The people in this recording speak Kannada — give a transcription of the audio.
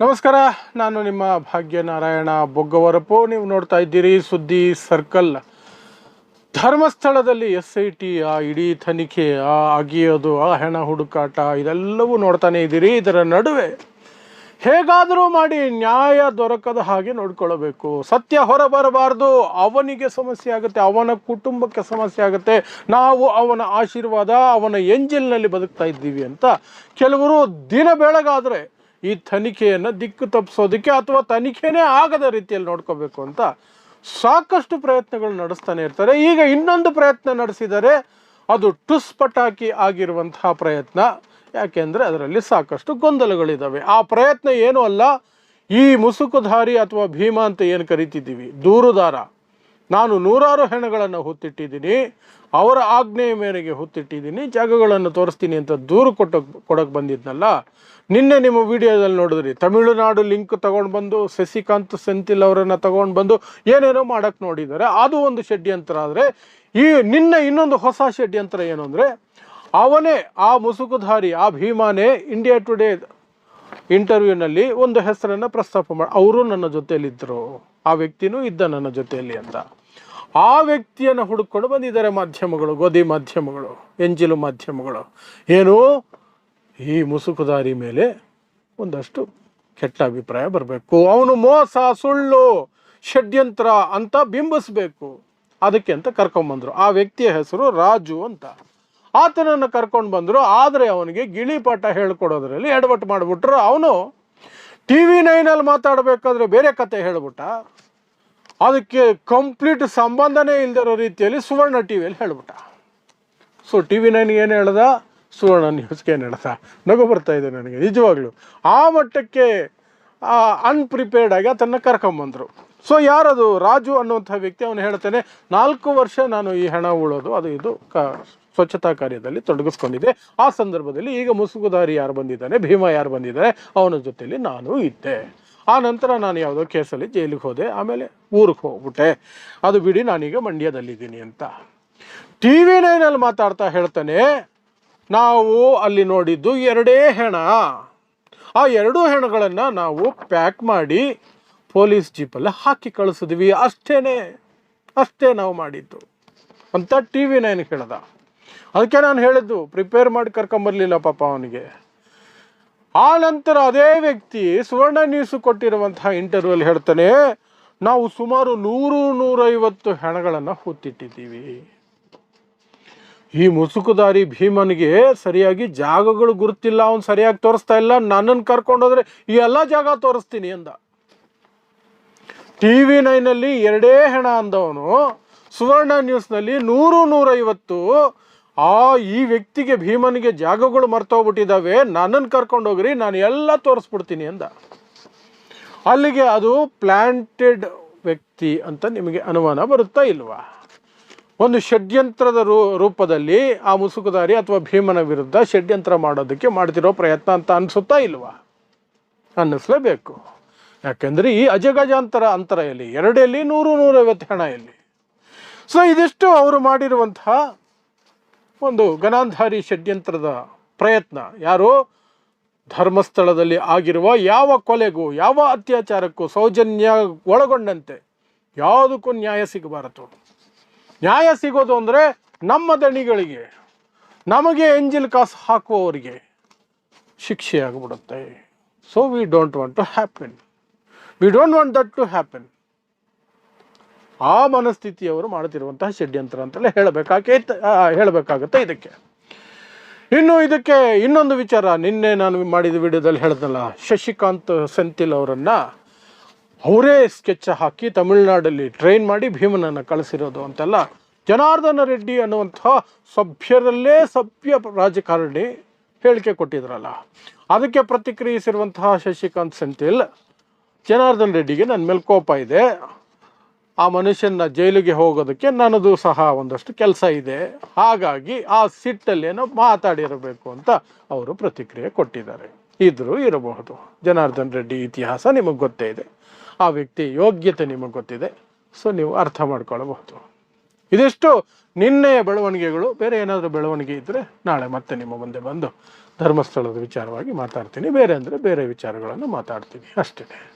ನಮಸ್ಕಾರ, ನಾನು ನಿಮ್ಮ ಭಾಗ್ಯನಾರಾಯಣ ಬೊಗ್ಗವರಪ್ಪು ನೀವು ನೋಡ್ತಾ ಇದ್ದೀರಿ ಸುದ್ದಿ ಸರ್ಕಲ್. ಧರ್ಮಸ್ಥಳದಲ್ಲಿ ಎಸ್ ಐ ಟಿ, ಆ ಇಡೀ ತನಿಖೆ, ಆ ಅಗಿಯೋದು, ಆ ಹೆಣ ಹುಡುಕಾಟ, ಇದೆಲ್ಲವೂ ನೋಡ್ತಾನೆ ಇದ್ದೀರಿ. ಇದರ ನಡುವೆ ಹೇಗಾದರೂ ಮಾಡಿ ನ್ಯಾಯ ದೊರಕದ ಹಾಗೆ ನೋಡ್ಕೊಳ್ಬೇಕು ಸತ್ಯ ಹೊರಬರಬಾರ್ದು. ಅವನಿಗೆ ಸಮಸ್ಯೆ ಆಗುತ್ತೆ, ಅವನ ಕುಟುಂಬಕ್ಕೆ ಸಮಸ್ಯೆ ಆಗುತ್ತೆ. ನಾವು ಅವನ ಆಶೀರ್ವಾದ, ಅವನ ಎಂಜಿಲ್ನಲ್ಲಿ ಬದುಕ್ತಾ ಇದ್ದೀವಿ ಅಂತ. ಕೆಲವರು ದಿನ ಬೆಳಗಾದರೆ ಈ ತನಿಖೆಯನ್ನು ದಿಕ್ಕು ತಪ್ಪಿಸೋದಕ್ಕೆ ಅಥವಾ ತನಿಖೆನೇ ಆಗದ ರೀತಿಯಲ್ಲಿ ನೋಡ್ಕೋಬೇಕು ಅಂತ ಸಾಕಷ್ಟು ಪ್ರಯತ್ನಗಳು ನಡೆಸ್ತಾನೆ ಇರ್ತಾರೆ. ಈಗ ಇನ್ನೊಂದು ಪ್ರಯತ್ನ ನಡೆಸಿದರೆ ಅದು ಟುಸ್ ಪಟಾಕಿ ಆಗಿರುವಂತಹ ಪ್ರಯತ್ನ. ಯಾಕೆಂದರೆ ಅದರಲ್ಲಿ ಸಾಕಷ್ಟು ಗೊಂದಲಗಳಿದ್ದಾವೆ ಆ ಪ್ರಯತ್ನ ಏನೂ ಅಲ್ಲ. ಈ ಮುಸುಕುಧಾರಿ ಅಥವಾ ಭೀಮಾ ಅಂತ ಏನು ಕರಿತಿದ್ದೀವಿ? ದೂರುದಾರ. ನಾನು ನೂರಾರು ಹೆಣಗಳನ್ನು ಹೊತ್ತಿಟ್ಟಿದ್ದೀನಿ, ಅವರ ಆಜ್ಞೆಯ ಮೇರೆಗೆ ಹೊತ್ತಿಟ್ಟಿದ್ದೀನಿ, ಜಾಗಗಳನ್ನು ತೋರಿಸ್ತೀನಿ ಅಂತ ದೂರು ಕೊಟ್ಟು, ಕೊಡೋಕೆ ಬಂದಿದ್ನಲ್ಲ, ನಿನ್ನೆ ನಿಮ್ಮ ವಿಡಿಯೋದಲ್ಲಿ ನೋಡಿದ್ರಿ, ತಮಿಳುನಾಡು ಲಿಂಕ್ ತಗೊಂಡು ಬಂದು, ಶಶಿಕಾಂತ್ ಸೆಂಥಿಲ್ ಅವರನ್ನು ತಗೊಂಡು ಬಂದು ಏನೇನೋ ಮಾಡೋಕ್ಕೆ ನೋಡಿದ್ದಾರೆ, ಅದು ಒಂದು ಷಡ್ಯಂತ್ರ ಆದರೆ, ಈ ನಿನ್ನೆ ಇನ್ನೊಂದು ಹೊಸ ಷಡ್ಯಂತ್ರ ಏನು ಅಂದರೆ, ಅವನೇ ಆ ಮುಸುಕುಧಾರಿ, ಆ ಭೀಮಾನೇ ಇಂಡಿಯಾ ಟುಡೇ ಇಂಟರ್ವ್ಯೂನಲ್ಲಿ ಒಂದು ಹೆಸರನ್ನು ಪ್ರಸ್ತಾಪ ಮಾಡಿ, ಅವರು ನನ್ನ ಜೊತೆಯಲ್ಲಿದ್ದರು ಆ ವ್ಯಕ್ತಿನೂ ಇದ್ದ ನನ್ನ ಜೊತೆಯಲ್ಲಿ ಅಂತ. ಆ ವ್ಯಕ್ತಿಯನ್ನು ಹುಡುಕೊಂಡು ಬಂದಿದ್ದಾರೆ ಮಾಧ್ಯಮಗಳು, ಗೋಧಿ ಮಾಧ್ಯಮಗಳು, ಎಂಜಿಲು ಮಾಧ್ಯಮಗಳು. ಏನು? ಈ ಮುಸುಕುದಾರಿ ಮೇಲೆ ಒಂದಷ್ಟು ಕೆಟ್ಟ ಅಭಿಪ್ರಾಯ ಬರಬೇಕು. ಅವನು ಮೋಸ, ಸುಳ್ಳು, ಷಡ್ಯಂತ್ರ ಅಂತ ಬಿಂಬಿಸಬೇಕು. ಅದಕ್ಕೆ ಅಂತ ಕರ್ಕೊಂಬಂದರು ಆ ವ್ಯಕ್ತಿಯ ಹೆಸರು ರಾಜು ಅಂತ. ಆತನನ್ನು ಕರ್ಕೊಂಡು ಬಂದರು. ಆದರೆ ಅವನಿಗೆ ಗಿಳಿಪಾಠ ಹೇಳ್ಕೊಡೋದ್ರಲ್ಲಿ ಎಡವಟ್ಟು ಮಾಡಿಬಿಟ್ರು. ಅವನು ಟಿ ವಿ ನೈನಲ್ಲಿ ಮಾತಾಡಬೇಕಾದ್ರೆ ಬೇರೆ ಕತೆ ಹೇಳ್ಬಿಟ್ಟ. ಅದಕ್ಕೆ ಕಂಪ್ಲೀಟ್ ಸಂಬಂಧನೇ ಇಲ್ದಿರೋ ರೀತಿಯಲ್ಲಿ ಸುವರ್ಣ ಟಿ ವಿಯಲ್ಲಿ ಹೇಳ್ಬಿಟ್ಟ. ಸೊ ಟಿ ವಿ ನೈನ್ ಏನು ಹೇಳ್ದ? ಸುವರ್ಣ ನ್ಯೂಸ್ಗೆ ಏನು ಹೇಳ್ದ? ನಗು ಬರ್ತಾ ಇದೆ ನನಗೆ, ನಿಜವಾಗ್ಲೂ. ಆ ಮಟ್ಟಕ್ಕೆ ಅನ್ಪ್ರಿಪೇರ್ಡ್ ಆಗಿ ಅದನ್ನು ಕರ್ಕೊಂಬಂದರು. ಸೊ ಯಾರದು? ರಾಜು ಅನ್ನುವಂಥ ವ್ಯಕ್ತಿ ಅವನು ಹೇಳ್ತಾನೆ, ನಾಲ್ಕು ವರ್ಷ ನಾನು ಈ ಹೆಣ ಉಳೋದು, ಅದು ಇದು ಕ, ಸ್ವಚ್ಛತಾ ಕಾರ್ಯದಲ್ಲಿ ತೊಡಗಿಸ್ಕೊಂಡಿದ್ದೆ. ಆ ಸಂದರ್ಭದಲ್ಲಿ ಈಗ ಮುಸುಗುದಾರಿ ಯಾರು ಬಂದಿದ್ದಾನೆ, ಭೀಮ ಯಾರು ಬಂದಿದ್ದಾರೆ, ಅವನ ಜೊತೆಯಲ್ಲಿ ನಾನು ಇದ್ದೆ. ಆ ನಂತರ ನಾನು ಯಾವುದೋ ಕೇಸಲ್ಲಿ ಜೈಲಿಗೆ ಹೋದೆ, ಆಮೇಲೆ ಊರಿಗೆ ಹೋಗ್ಬಿಟ್ಟೆ. ಅದು ಬಿಡಿ, ನಾನೀಗ ಮಂಡ್ಯದಲ್ಲಿದ್ದೀನಿ ಅಂತ. ಟಿ ವಿ ನೈನಲ್ಲಿ ಮಾತಾಡ್ತಾ ಹೇಳ್ತಾನೆ, ನಾವು ಅಲ್ಲಿ ನೋಡಿದ್ದು ಎರಡೇ ಹೆಣ. ಆ ಎರಡೂ ಹೆಣಗಳನ್ನು ನಾವು ಪ್ಯಾಕ್ ಮಾಡಿ ಪೊಲೀಸ್ ಜೀಪಲ್ಲಿ ಹಾಕಿ ಕಳಿಸಿದ್ವಿ. ಅಷ್ಟೇ ಅಷ್ಟೇ ನಾವು ಮಾಡಿದ್ದು ಅಂತ ಟಿ ವಿ ನೈನ್ ಹೇಳ್ದ. ಅದಕ್ಕೆ ನಾನು ಹೇಳಿದ್ದು, ಪ್ರಿಪೇರ್ ಮಾಡಿ ಕರ್ಕೊಂಬರ್ಲಿಲ್ಲ ಪಾಪ ಅವನಿಗೆ. ಆ ನಂತರ ಅದೇ ವ್ಯಕ್ತಿ ಸುವರ್ಣ ನ್ಯೂಸ್ ಕೊಟ್ಟಿರುವಂತಹ ಇಂಟರ್ವ್ಯೂಲ್ ಹೇಳ್ತಾನೆ, ನಾವು ಸುಮಾರು ನೂರು ನೂರೈವತ್ತು ಹೆಣಗಳನ್ನು ಹೊತ್ತಿಟ್ಟಿದ್ದೀವಿ ಈ ಮುಸುಕುದಾರಿ ಭೀಮನಿಗೆ ಸರಿಯಾಗಿ ಜಾಗಗಳು ಗುರುತಿಲ್ಲ, ಅವ್ನು ಸರಿಯಾಗಿ ತೋರಿಸ್ತಾ ಇಲ್ಲ ನನ್ನನ್ನು ಕರ್ಕೊಂಡೋದ್ರೆ ಈ ಎಲ್ಲ ಜಾಗ ತೋರಿಸ್ತೀನಿ ಅಂದ. ಟಿ ವಿ ನೈನಲ್ಲಿ ಎರಡೇ ಹೆಣ ಅಂದವನು, ಸುವರ್ಣ ನ್ಯೂಸ್ನಲ್ಲಿ ನೂರು ನೂರೈವತ್ತು ಆ ಈ ವ್ಯಕ್ತಿಗೆ ಭೀಮನಿಗೆ ಜಾಗಗಳು ಮರ್ತೋಗ್ಬಿಟ್ಟಿದ್ದಾವೆ ನನ್ನನ್ನು ಕರ್ಕೊಂಡೋಗ್ರಿ, ನಾನು ಎಲ್ಲ ತೋರಿಸ್ಬಿಡ್ತೀನಿ ಅಂದ. ಅಲ್ಲಿಗೆ ಅದು ಪ್ಲಾಂಟೆಡ್ ವ್ಯಕ್ತಿ ಅಂತ ನಿಮಗೆ ಅನುಮಾನ ಬರುತ್ತಾ ಇಲ್ವಾ? ಒಂದು ಷಡ್ಯಂತ್ರದ ರೂಪದಲ್ಲಿ ಆ ಮುಸುಕುದಾರಿ ಅಥವಾ ಭೀಮನ ವಿರುದ್ಧ ಷಡ್ಯಂತ್ರ ಮಾಡೋದಕ್ಕೆ ಮಾಡ್ತಿರೋ ಪ್ರಯತ್ನ ಅಂತ ಅನಿಸುತ್ತಾ ಇಲ್ವಾ? ಅನ್ನಿಸ್ಲೇಬೇಕು. ಯಾಕೆಂದರೆ ಈ ಅಜಗಜಾಂತರ ಅಂತರ ಎಲ್ಲಿ? ಎರಡೆಲ್ಲಿ ನೂರು ನೂರೈವತ್ತು ಹಣ ಎಲ್ಲಿ? ಸೊ ಇದಿಷ್ಟು ಅವರು ಮಾಡಿರುವಂತಹ ಒಂದು ಗನಾಂಧಾರಿ ಷಡ್ಯಂತ್ರದ ಪ್ರಯತ್ನ. ಯಾರು? ಧರ್ಮಸ್ಥಳದಲ್ಲಿ ಆಗಿರುವ ಯಾವ ಕೊಲೆಗೂ, ಯಾವ ಅತ್ಯಾಚಾರಕ್ಕೂ ಸೌಜನ್ಯ ಒಳಗೊಂಡಂತೆ ಯಾವುದಕ್ಕೂ ನ್ಯಾಯ ಸಿಗಬಾರದು. ನ್ಯಾಯ ಸಿಗೋದು ಅಂದರೆ ನಮ್ಮ ದಣಿಗಳಿಗೆ, ನಮಗೆ ಎಂಜಿಲ್ ಕಾಸು ಹಾಕುವವರಿಗೆ ಶಿಕ್ಷೆ ಆಗಿಬಿಡುತ್ತೆ so we don't want to happen we don't want that to happen ಆ ಮನಸ್ಥಿತಿಯವರು ಮಾಡುತ್ತಿರುವಂತಹ ಷಡ್ಯಂತ್ರ ಅಂತಲೇ ಹೇಳಬೇಕಾಗೇ ಹೇಳಬೇಕಾಗುತ್ತೆ ಇದಕ್ಕೆ. ಇನ್ನು ಇದಕ್ಕೆ ಇನ್ನೊಂದು ವಿಚಾರ, ನಿನ್ನೆ ನಾನು ಮಾಡಿದ ವಿಡಿಯೋದಲ್ಲಿ ಹೇಳ್ದಲ್ಲ, ಶಶಿಕಾಂತ್ ಸೆಂಥಿಲ್ ಅವರನ್ನು ಅವರೇ ಸ್ಕೆಚ್ ಹಾಕಿ ತಮಿಳುನಾಡಲ್ಲಿ ಟ್ರೈನ್ ಮಾಡಿ ಭೀಮನನ್ನು ಕಳಿಸಿರೋದು ಅಂತೆಲ್ಲ ಜನಾರ್ದನ ರೆಡ್ಡಿ ಅನ್ನುವಂಥ ಸಭ್ಯರಲ್ಲೇ ಸಭ್ಯ ರಾಜಕಾರಣಿ ಹೇಳಿಕೆ ಕೊಟ್ಟಿದ್ರಲ್ಲ. ಅದಕ್ಕೆ ಪ್ರತಿಕ್ರಿಯಿಸಿರುವಂತಹ ಶಶಿಕಾಂತ್ ಸೆಂಥಿಲ್, ಜನಾರ್ದನ್ ರೆಡ್ಡಿಗೆ ನನ್ನ ಮೇಲೆ ಕೋಪ ಇದೆ. ಆ ಮನುಷ್ಯನ ಜೈಲಿಗೆ ಹೋಗೋದಕ್ಕೆ ನನ್ನದು ಸಹ ಒಂದಷ್ಟು ಕೆಲಸ ಇದೆ. ಹಾಗಾಗಿ ಆ ಸಿಟ್ಟಲ್ಲೇನೋ ಮಾತಾಡಿರಬೇಕು ಅಂತ ಅವರು ಪ್ರತಿಕ್ರಿಯೆ ಕೊಟ್ಟಿದ್ದಾರೆ. ಇದ್ರೂ ಇರಬಹುದು. ಜನಾರ್ದನ್ ರೆಡ್ಡಿ ಇತಿಹಾಸ ನಿಮಗೆ ಗೊತ್ತೇ ಇದೆ. ಆ ವ್ಯಕ್ತಿ ಯೋಗ್ಯತೆ ನಿಮಗೆ ಗೊತ್ತಿದೆ. ಸೊ ನೀವು ಅರ್ಥ ಮಾಡ್ಕೊಳ್ಳಬಹುದು ಇದಿಷ್ಟು ನಿನ್ನೆಯ ಬೆಳವಣಿಗೆಗಳು. ಬೇರೆ ಏನಾದರೂ ಬೆಳವಣಿಗೆ ಇದ್ದರೆ ನಾಳೆ ಮತ್ತೆ ನಿಮ್ಮ ಮುಂದೆ ಬಂದು ಧರ್ಮಸ್ಥಳದ ವಿಚಾರವಾಗಿ ಮಾತಾಡ್ತೀನಿ. ಬೇರೆ ಅಂದರೆ ಬೇರೆ ವಿಚಾರಗಳನ್ನು ಮಾತಾಡ್ತೀನಿ. ಅಷ್ಟೇ.